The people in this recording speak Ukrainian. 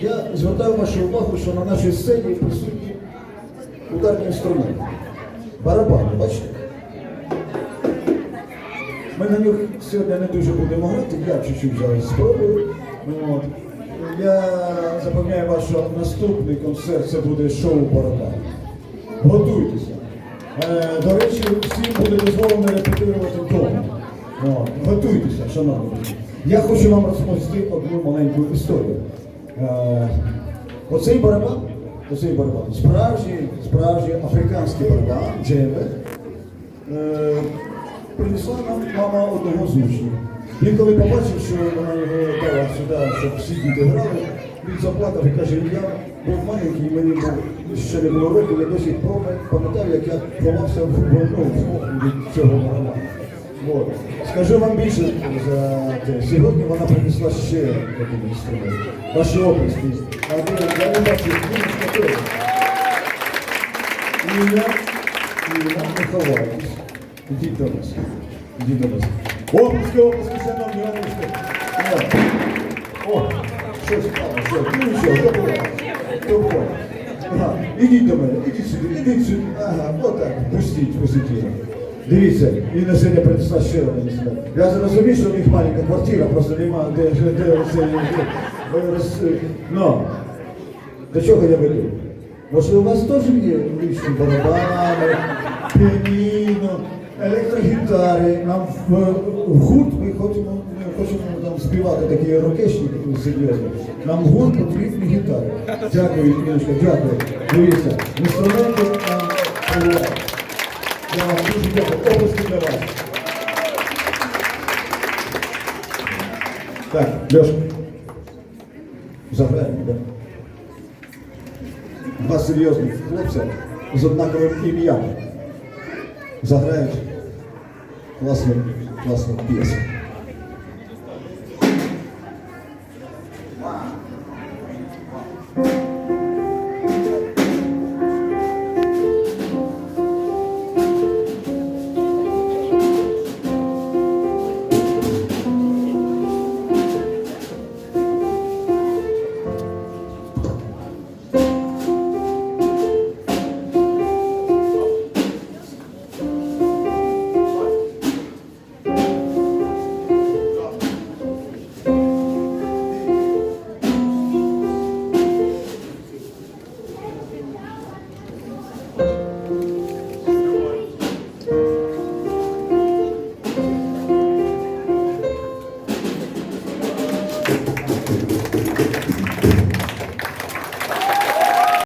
Я звертаю вашу увагу, що на нашій сцені присутні ударні інструменти. Барабани, бачите? Ми на них сьогодні не дуже будемо грати, я чуть-чуть зараз спробую. От. Я запевняю вас, що наступний концерт це буде шоу барабан. Готуйтеся. Е, до речі, всім буде дозволено репетирувати вдома. От. Готуйтеся, шановні. Я хочу вам розповісти одну маленьку історію. Е, оцей барабан, оцей барабан, справжній, справжній африканський барабан, джембе, е, принесла нам мама одного з учнів. Він коли побачив, що вона його дала сюди, щоб всі діти грали, він заплакав і каже, я був маленький, мені ще не було років, я досі пам'ятаю, як я ховався в ну, в від цього барабану. От. Скажу вам більше за те. Сьогодні вона принесла ще один інструмент. Ваші області. А ви, я не бачу, ви не скажете. І я, і я не ховаюсь. Ідіть до нас. Ідіть до нас. Обласки, обласки, шановні обласки. О, О, щось стало, що? Ну нічого, то буває. То буває. Ага, ідіть до мене, ідіть сюди, ідіть сюди. Ага, отак, пустіть, пустіть її. Дивіться, і на сьогодні принесла один інструмент. Я зрозумів, що в них маленька квартира, просто немає, де, де, де це, де, роз, ну, до чого я веду? Може, у вас теж є лічні барабани, піаніно, електрогітари. Нам в, в гурт ми хочемо, ми хочемо там співати такі рокешні серйозні. Нам в гурт потрібні гітари. Дякую, Іночка, дякую. Дивіться, інструменти нам. Я вам дуже дякую. Обласки для вас. Так, Лешка. Забрали, да? Два серйозних хлопця з однаковим ім'ям. Заграють класну, класну п'єсу.